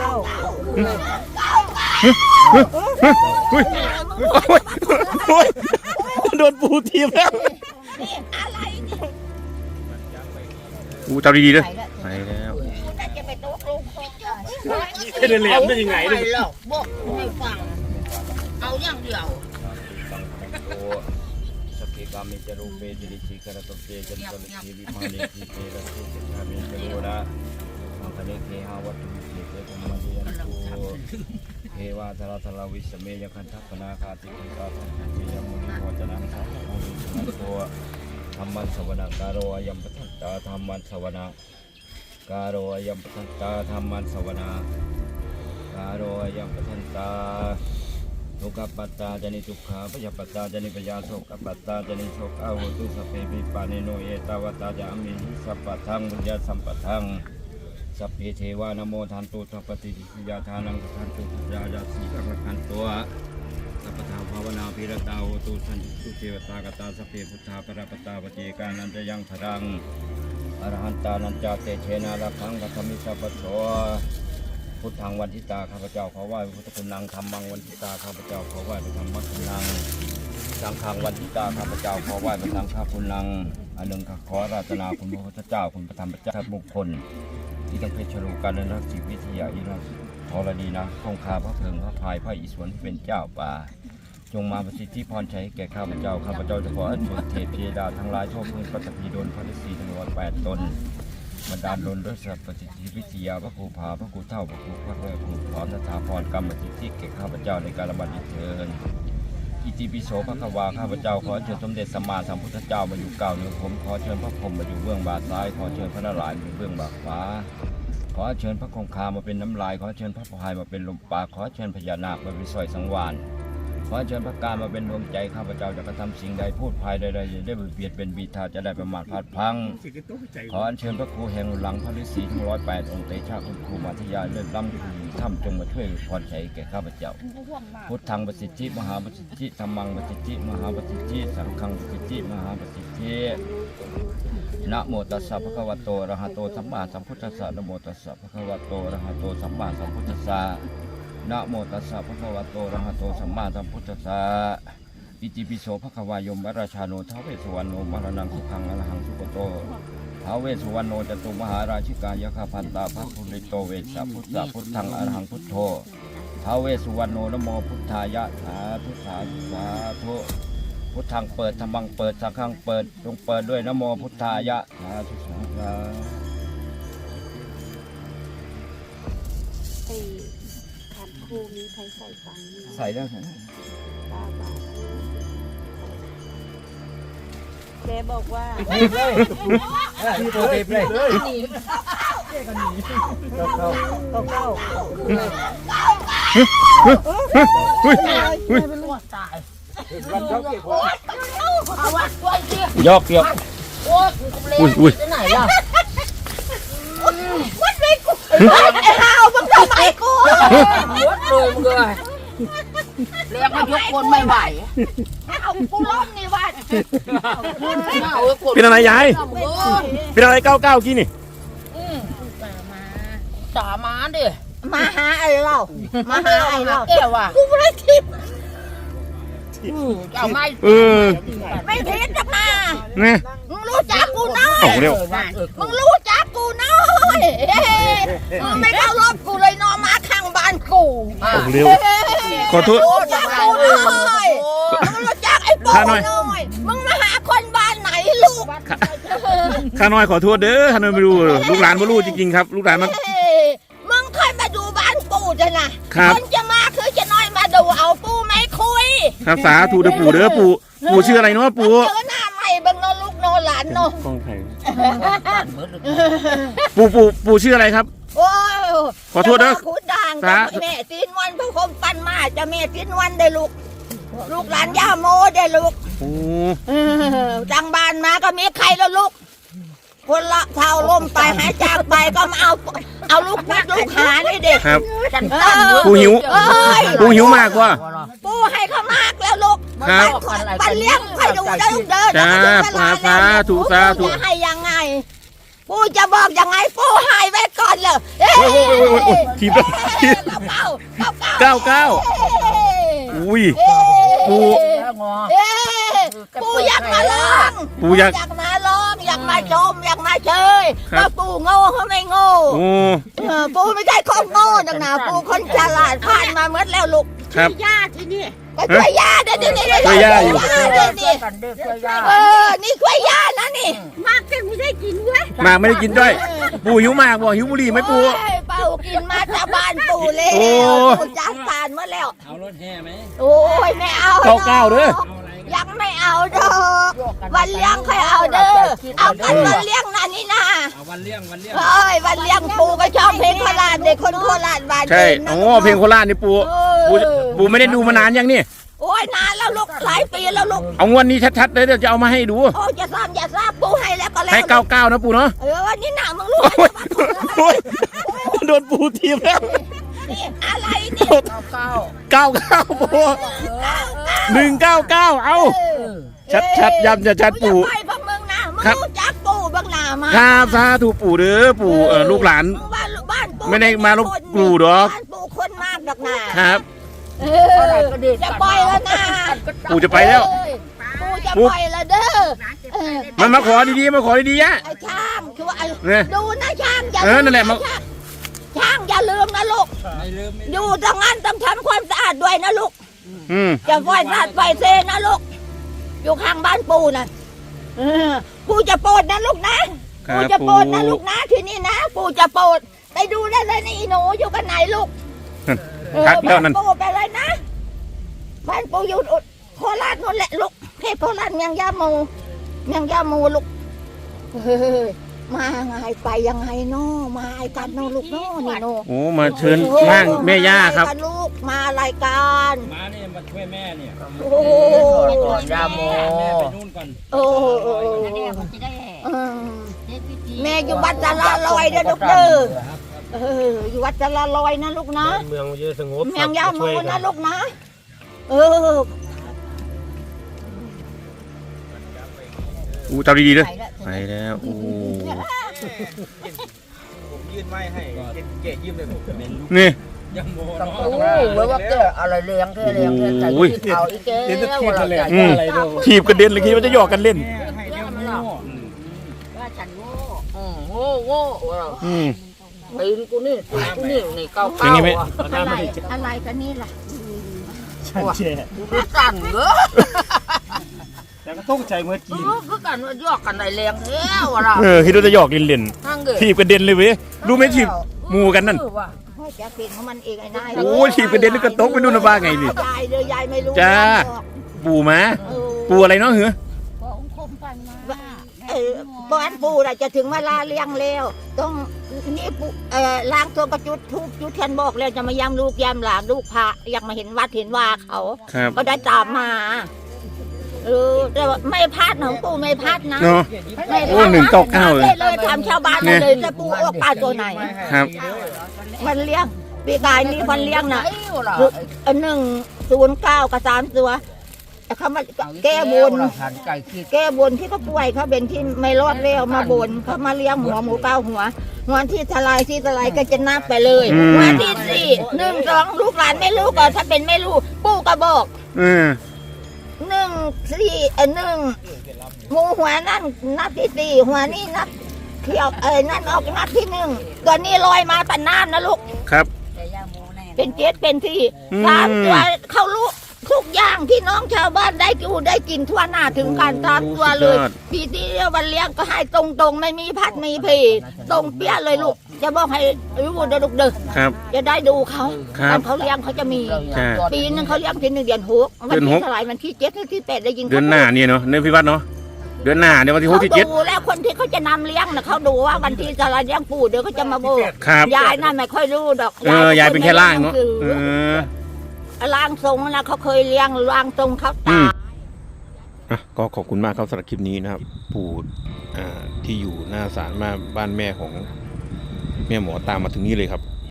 ก้าอุ้ยโดนปูทีบแล้วปูจับดีๆเด้อไปแล้วจะไปตกลงคอเดินเหลี่ยมได้ยังไงไม่หรอกบอกฟัง เอาอย่างเดียวสกิกามิจารุเปจิริจิกรตเปจันตลิกีวิมานิจิเปรสิจิกามิจารุระ มังคเนเคหาวัตถุวิเศษเตธรรมะเดียนตุเทวาทราทราวิสเมยคันทัพนาคาติกิกาทัพเมยมุนิโมจนังสัพพะมิสันโตธรรมันสวนาการโรอายัมปทันตาธรรมันสวนาการโรอายัมปทันตาธรรมันสวนาการโรอายัมปทันตาทุกขปัตตาจนิทุกขาพยาปัตตาจนิปยาโสกปัตตาจนิโสกอาหุตุสพเพปิปานิโนเอตาวตาจามิหิสัพพะทังบุญญาสัมปะทัง สัพเพเทวานโมทันตุสัพปฏิสิยาทานังทันตุสัจจายาสีกังคันตัวสัพพทาภาวนาภิรตาโหตุสันตุเทวตากตาสัพเพพุทธาปรปตาปเจกานันจะยังพรังอรหันตานันจาเตเชนาลักังกัตมิสัพพโสพุทธังวันทิตาข้าพเจ้าขอไหว้พุทธคุณนังธรรมังวันทิตาข้าพเจ้าขอไหว้พระธรรมคุณนังสังฆังวันทิตาข้าพเจ้าขอไหว้พระสังฆคุณนังอันหนึ่งข้าขอราตนาคุณพระพุทธเจ้าคุณพระธรรมพระเจ้าบุคคล ที่ต้องเพชรรูการนักจิตวิทยาอิรักธรณีนะคงคาพระเพิงพระพายพระอิศวรเป็นเจ้าป่า จงมาประสิทธิพรชัยแก่ข้าพเจ้าข้าพเจ้าจะขออัญเชิญเทพเทดาทั้งหลายทั่วพื้นปัตตภีดลพระฤาษีทั้งร้อยแปดตนบรรดาลดลด้วยสัพสิทธิวิทยาพระครูผาพระครูเท่าพระครูพระแม่ครูพร้อมสถาพรกรรมสิทธิแก่ข้าพเจ้าในการบัดนี้เทิน อิติปิโสพระควาข้าพเจ้าขอเชิญสมเด็จสัมมาสัมพุทธเจ้ามาอยู่เก้าวเหนือผมขอเชิญพระพรหมมาอยู่เบื้องบาซ้ายขอเชิญพระนารายณ์มาอยู่เบื้องบาขวาขอเชิญพระคงคามาเป็นน้ำลายขอเชิญพระพายมาเป็นลมปากขอเชิญพญานาคมาเป็นสอยสังวาน ขอเชิญพระการมาเป็นดวงใจข้าพเจ้าจะกระทำสิ่งใดพูดภายใดๆจะได้เบียดเป็นบีทาจะได้ประมาทพลาดพลัง ขออัญเชิญพระครูแห่งหลังพระฤาษีทั้งร้อยแปดองค์เตชะคุณครูมาทยาเลื่อนล้ำที่ถ้ำจงมาช่วยพรชัยแก่ข้าพเจ้า พุทธังประสิทธิมหาประสิทธิธรรมังประสิทธิมหาประสิทธิสังฆังประสิทธิมหาประสิทธินะโมตัสสะภะคะวะโตอะระหะโตสัมมาสัมพุทธัสสะนะโมตัสสะภะคะวะโตอะระหะโตสัมมาสัมพุทธัสสะ นะโมตัสสะภะคะวะโตอะระหะโตสัมมาสัมพุทธัสสะอิติปิโสภะควายมวราชาโนท้าวเวสสวรรณโนมรณังสุขังอรหังสุโกโตท้าวเวสสุวรรณโนจตุมหาราชิกายคาพันตาภพุริโตเวสสะพุทธะพุทธังอรหังพุทโธท้าวเวสสุวรรณโนนะโมพุทธายะสาธุสาธุสาธุพุทธังเปิดธรรมังเปิดสังฆังเปิดจงเปิดด้วยนะโมพุทธายะสาธุสาธุ ครูมีใครใส่ตังค์มีใส่แล้วตาบาทแกบอกว่านี่เลยนี่ตัวเต็มเลยเก้าเก้าอุ้ยอุ้ยวันเขาเก็บหัวเอาวะช่วยสิยอกยอกโอ้ยกูเล่นอุ้ยอุ้ยที่ไหนล่ะวัดเลยกู ไอ้ห่าวมึงทำไมกูวัดเลยมึงเลยเรียกมายกคนไม่ไหวเอากูล้มนี่วัดเอาคนเป็นอะไรยายเอาเว้ยเป็นอะไรเก้าเก้ากี้นี่อืมสามาดิมาหาไอ้เรามาหาไอ้เราแกว่ะกูไม่ได้ทิพย์เอาไม่เออไม่ทิพย์จะมาเนี่ยมึงรู้จักกูน้อยเอาเร็วมึงรู้จักกูน้อย มึงไม่เข้ารถกูเลยนอนมาข้างบ้านกูเอาเร็วขอโทษ รู้จักกูน้อยมึงรู้จักไอ้โป้ข้าหน่อยน้อยมึงมาหาคนบ้านไหนลูกข้าน้อยขอโทษเด้อข้าน้อยไม่รู้ลูกหลานไม่รู้จริงๆครับ ลูกหลานมัน เอ้ยมึงเคยมาดูบ้านปู่จ้ะนะครับคนจะมาคือจะน้อยมาดูเอาปู่ไม่คุยครับสาธุเด้อปู่เด้อปู่ปู่ชื่ออะไรเนาะปู่เจอหน้าใหม่บังโนลูกโนหลานโนกล้องไทยปู่ปู่ปู่ชื่ออะไรครับ โอ้ยขอโทษนะคุณดังสาแม่ตีนวันพระคมปันมาจะแม่ตีนวันได้ลูก ลูกหลานย่าโมได้ลูกโอ้เออจังบ้านมาก็มีใครแล้วลูก คนละเท่าล่มไปหายจากไปก็มาเอา เอาลูกพุดลูกหานี่เด็กครับจันปู่หิวเอ้ยปู่หิวมากกว่าปูให้เขามากแล้วลูกครับปันเลี้ยงไปดูได้ลูกเดินจ้าแล้วก็ดูตลดสาธุสาธุจะให้ยังไง ปูจะบอกยังไงปูหายไว้ก่อนเลยเอ้โอ้ยโอ้ยโอ้ยโอ้ยโอ้ยทีบแล้วเก้าเก้าเก้าเก้าเก้าเก้าอุ้ยปูเอ้ยปูอยากมาลองปูอยากอยาก มาลองอยากมาชมอยากมาเชยครับ ว่าปูโง่เขาไม่โง่โอ้ เออปูไม่ใช่คนโง่นักหนาปูคนฉลาดผ่านมาเมื่อแล้วลูกครับย่าที่นี่ ก็ช่วยย่าเด้อนี่นี่นี่ช่วยย่าอยู่เด้อนี่เออ นี่ช่วยย่านะนี่ มากแต่ไม่ได้กินเว้ยหมากไม่ได้กินด้วย ปูหิวหมากบ่หิวบุหรี่ไหมปูโอ้ยเป่ากินมาจากบ้านปูเลยโอ้ ปูจากผ่านเมื่อแล้ว เอารถแห่ไหมโอ้ยไม่เอาเก้าเก้าเด้อ ยังไม่เอาดอกวันเลี้ยงค่อยเอาเด้อ เอากันวันเลี้ยงนะนี่นะเอาวันเลี้ยงวันเลี้ยงเอ้ยวันเลี้ยงปูก็ชอบเพลงโคราชเด็กคนโคราชบ้านใช่เองนะโอ้เพลงโคราชนี่ปูปู ปูไม่ได้ดูมานานยังนี่ โอ้ยนานแล้วลูกหลายปีแล้วลูกเอางวดนี้ชัดๆเลยเดี๋ยวจะเอามาให้ดู โอ้ยจะซ้ำอย่าซ้ำปูให้แล้วก็แล้วให้เก้าเก้านะปูเนาะ เออนี่หนามึงลูกโอ้ยโอ้ยโดนปูทีบแล้วนี่อะไรนี่เก้าเก้าปูหนึ่งเก้าเก้าเอาชัดชัดย้ำจะชัดกูปู่จะไปพวกมึงนะมึงครับรู้จักปู่บ้างหนามาครับสาธุปู่เด้อปู่เอ่อลูกหลาน บ้านบ้านปู่ไม่ได้มาลบหลู่หรอกบ้านปู่คนมากดอกนาครับ เออจะปล่อยแล้วนะปู่จะไปแล้ว เอ้ยปู่จะปู่ปล่อยแล้วเด้อเออมันมาขอดีๆ มาขอดีๆยะ ไอ้ช่างคือว่าไอ้เนี่ย ดูนะช่างอย่าเออ นั่นแหละมมาช่างอย่าลืมนะลูกไม่ลืมไม่อยู่ตรงนั้นต้องทำความสะอาดด้วยนะลูกอืมจะไฟสะอาดไฟเซนะลูกอยู่ข้างบ้านปู่นะเออปู่จะโปรดนะลูกนะครัปู่บจะโปรปู่ดนะลูกนะที่นี่นะปู่จะโปรดไปดูได้เลยนี่อีหนูอยู่กันไหนลูก เออทักแล้วนั่นบ้าปู่ไปเลยนะบ้านปู่อยู่โคราชนู่นแหละลูกเทพโคราชเมียงยาโมเมียงยาโมลูกเฮ้ยมาไงไปยังไงเนาะมาไอ้กันเนาะลูกเนาะนี่เนาะโอ้มาเชิญร่างแม่ย่าครับมกันลูกมารายการมาเนี่ยมาช่วยแม่เนี่ยโอ้โหยาโมแม่ไปนู่นก่อนโอ้โหอืมแม่อยู่วัดจะละลอยเด้อลูกเด้อ เออ อยู่วัดจะละลอยนะลูกนะเมืองเยอะสงบเมียงยาโมนะลูกนะ เอออู้ทำดีๆเด้อไปแล้วโอ้ผมยื่นไม้ให้เกะยืมเลยผมเป็นลูกนี่ยาโมโอ้ไว้ว่าแกอะไรเลี้ยงแกเลี้ยงแกใส่โอ้ยที่เขาอีกแกอะไรอืมถีบกระเด็นเลยคิดว่าจะหยอกกันเล่นให้เดียวโม่ว่าฉันโง่อืมโง่โง่ว่าอืม ตีนกูนี่ตีนกูนี่นี่เก้าอย่าเก้างนี้ไหมว่ะอะไรอะไรกันนี่ล่ะกูดูสั่นเด้อแต่ก็ต้องใจเมื่อกี้เออคือกันว่ายอกกันได้เลี้ยงแท้ว่ะล่ะเออคิดว่าจะหยอกเล่นทั้งเด้อๆถีบกระเด็นเลยเว้ยรู้ไหมถีบหมูกันนั่น เออว่ะ พ่อจะเป็นของมันเองไอ้นายโอ้ยถีบกระเด็นแล้วก็ตกไปนู่นนะว่าไงนี่ยายเด้อยายไม่รู้จ้าหรอกปู่มา เออปู่อะไรเนาะเหรอของคมปันมาเออ บ้านปู่น่ะจะถึงเวลาเลี้ยงแล้วต้องนี่ปู่เอ่อล้างตัวกระจุดทุกจุดเทียนบอกแล้วจะมาย้ำลูกย้ำหลานลูกพระอยากมาเห็นวัดเห็นว่าเขา ครับก็ได้ตามมาเออแต่ว่าไม่พลาดของปู่ไม่พลาดนะ เนาะ ไม่พโอ้ลาดหนึ่งเก้าเก้าเลยได้เลยถามชาวบ้านเนี่ยเลยจะปู่ออกปลาตัวไหน ครับ มันเลี้ยงปีกายนี่มันเลี้ยงน่ะไอ้ว่ะล่ะอันหนึ่งศูนย์เก้ากับสามตัว แต่เขามาแก้บน หันไก่คิดแก้บนที่เขาป่วยเขาเป็นที่ไม่รอดแล้วมาบนเขามาเลี้ยงหัวหมูเก้าหัวหัวที่ทลายที่ทลายก็จะนับไปเลยอืมหัวที่สี่หนึ่งสองลูกหลานไม่รู้ก็ถ้าเป็นไม่รู้ปู่ก็บอกเออหนึ่งสี่เออหนึ่งหมูหัวนั่นนับที่สี่หัวนี่นับเที่ยวเออนั่นออกนับที่หนึ่งตัวนี้ลอยมาแต่น้ำนะลูก ครับแต่ยาโมแน่เป็นเจ็ดเป็นที่อืม สามตัวเขารู้ ทุกอย่างที่น้องชาวบ้านได้กินได้กินทั่วหน้าถึงการตามตัวเลยสุดยอดปีที่แล้ววันเลี้ยงก็ให้ตรงๆ ไม่มีพัดมีเพตรงเปี้ยเลยลูก จะบอกให้รู้เด้อลูกเด้อครับ จะได้ดูเขาครับตอนเขาเลี้ยงเขาจะมีใช่ปีนึงเขาเลี้ยงทีหนึ่งเดือนหกวันเดือนหที่กเท่าไหร่วันที่เจ็ดหรือที่แปดได้ยินเดือนหน้าเนี่ยเนาะเดือนพิวัตรเนาะเดือนหน้าเดี๋ยววันที่หกที่เจ็ดเขาดูแล้วคนที่เขาจะนำเลี้ยงนะเขาดูว่าวันที่จะเลี้ยงปู่เดี๋ยวเขาจะมาบอกครับยายน่าไม่ค่อยรู้ดอกเออยายเป็นแค่ร่างเนาะเออ ร่างทรงนะเขาเคยเลี้ยงร่างทรงเขาตายอะก็ขอบคุณมากครับสำหรับคลิปนี้นะครับ ปู่ที่อยู่หน้าศาลมาบ้านแม่ของแม่หมอตามมาถึงนี่เลยครับ